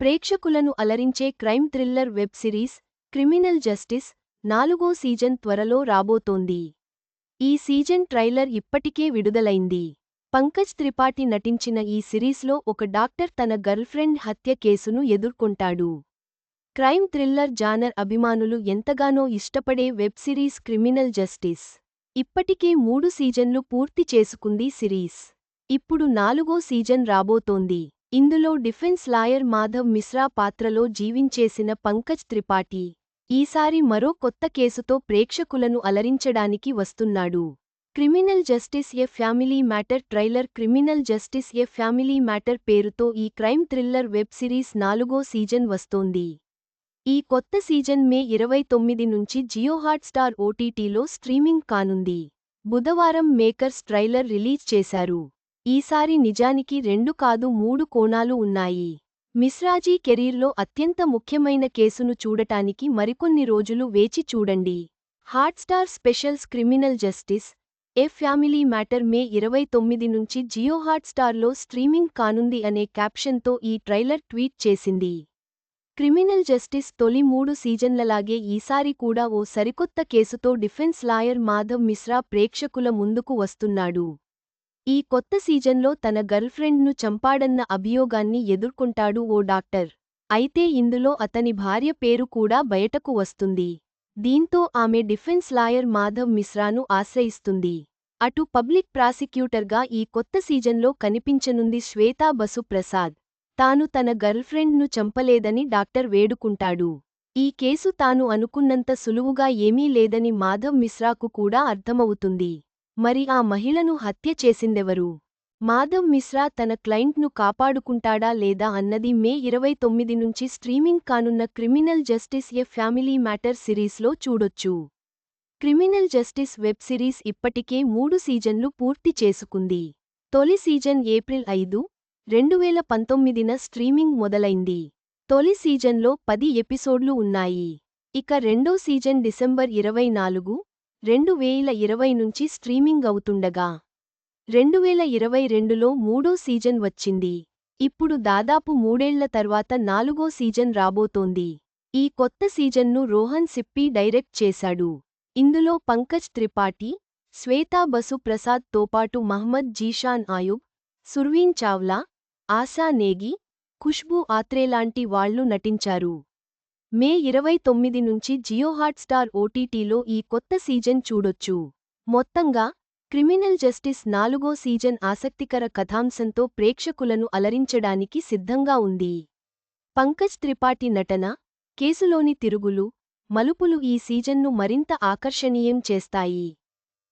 ప్రేక్షకులను అలరించే crime thriller web series criminal justice నాలుగో సీజన్ త్వరలో రాబోతోంది. ఈ సీజన్ ట్రైలర్ ఇప్పటికే విడుదలైంది. పంకజ్ త్రిపాఠి నటించిన ఈ సిరీస్లో ఒక డాక్టర్ తన గర్ల్ఫ్రెండ్ హత్య కేసును ఎదుర్కొంటాడు. క్రైమ్ థ్రిల్లర్ జానర్ అభిమానులు ఎంతగానో ఇష్టపడే వెబ్ సిరీస్ క్రిమినల్ జస్టిస్. ఇప్పటికే మూడు సీజన్లు పూర్తి చేసుకుంది సిరీస్. ఇప్పుడు నాలుగో సీజన్ రాబోతోంది. ఇందులో డిఫెన్స్ లాయర్ మాధవ్ మిశ్రా పాత్రలో జీవించేసిన పంకజ్ త్రిపాఠి ఈసారి మరో కొత్త కేసుతో ప్రేక్షకులను అలరించడానికి వస్తున్నాడు. Criminal justice a family matter trailer criminal justice a family matter పేరుతో ఈ క్రైమ్ థ్రిల్లర్ వెబ్ సిరీస్ నాలుగో సీజన్ వస్తోంది. ఈ కొత్త సీజన్ మే ఇరవై తొమ్మిది నుంచి జియో హాట్స్టార్ ఓటీటీలో స్ట్రీమింగ్ కానుంది. బుధవారం మేకర్స్ ట్రైలర్ రిలీజ్ చేశారు. ఈసారి నిజానికి రెండు కాదు మూడు కోణాలు ఉన్నాయి. మిశ్రాజీ కెరీర్లో అత్యంత ముఖ్యమైన కేసును చూడటానికి మరికొన్ని రోజులు వేచి చూడండి. Hotstar specials criminal justice a family matter May ఇరవై తొమ్మిది నుంచి జియో హాట్స్టార్లో స్ట్రీమింగ్ కానుంది అనే క్యాప్షన్తో ఈ ట్రైలర్ ట్వీట్ చేసింది. క్రిమినల్ జస్టిస్ తొలి మూడు సీజన్లలాగే ఈసారి కూడా ఓ సరికొత్త కేసుతో డిఫెన్స్ లాయర్ మాధవ్ మిశ్రా ప్రేక్షకుల ముందుకు వస్తున్నాడు. ఈ కొత్త సీజన్లో తన గర్ల్ఫ్రెండ్ను చంపాడన్న అభియోగాన్ని ఎదుర్కొంటాడు ఓ డాక్టర్. అయితే ఇందులో అతని భార్య పేరు కూడా బయటకు వస్తుంది. దీంతో ఆమె డిఫెన్స్ లాయర్ మాధవ్ మిశ్రాను ఆశ్రయిస్తుంది. అటు పబ్లిక్ ప్రాసిక్యూటర్గా ఈ కొత్త సీజన్లో కనిపించనుంది శ్వేతా బసు ప్రసాద్. తాను తన గర్ల్ఫ్రెండ్ను చంపలేదని డాక్టర్ వేడుకుంటాడు. ఈ కేసు తాను అనుకున్నంత సులువుగా ఏమీ లేదని మాధవ్ మిశ్రాకు కూడా అర్థమవుతుంది. మరి ఆ మహిళను హత్య చేసిందెవరు? మాధవ్ మిశ్రా తన క్లయింట్ను కాపాడుకుంటాడా లేదా అన్నది మే ఇరవై తొమ్మిది నుంచి స్ట్రీమింగ్ కానున్న criminal justice a family matter సిరీస్లో చూడొచ్చు. క్రిమినల్ జస్టిస్ వెబ్ సిరీస్ ఇప్పటికే మూడు సీజన్లు పూర్తి చేసుకుంది. తొలి సీజన్ ఏప్రిల్ ఐదు రెండు వేల పంతొమ్మిదిన స్ట్రీమింగ్ మొదలైంది. తొలి సీజన్లో పది ఎపిసోడ్లు ఉన్నాయి. ఇక రెండో సీజన్ డిసెంబర్ ఇరవై నాలుగు రెండు వేల ఇరవై నుంచి స్ట్రీమింగ్ అవుతుండగా రెండు వేల ఇరవై రెండులో మూడో సీజన్ వచ్చింది. ఇప్పుడు దాదాపు మూడేళ్ళ తర్వాత నాలుగో సీజన్ రాబోతోంది. ఈ కొత్త సీజన్ను రోహన్ సిప్పి డైరెక్ట్ చేశాడు. ఇందులో పంకజ్ త్రిపాఠి శ్వేతా బసు ప్రసాద్ తోపాటు మహ్మద్ జీషాన్ ఆయుబ్ సుర్వీన్ చావ్లా ఆశా నేగి ఖుష్బూ ఆత్రేలాంటి వాళ్ళు నటించారు. మే ఇరవై తొమ్మిది నుంచి జియో హాట్స్టార్ ఓటీటీలో ఈ కొత్త సీజన్ చూడొచ్చు. మొత్తంగా క్రిమినల్ జస్టిస్ నాలుగో సీజన్ ఆసక్తికర కథాంశంతో ప్రేక్షకులను అలరించడానికి సిద్ధంగా ఉంది. పంకజ్ త్రిపాఠి నటన కేసులోని తిరుగులు మలుపులు ఈ సీజన్ను మరింత ఆకర్షణీయం చేస్తాయి.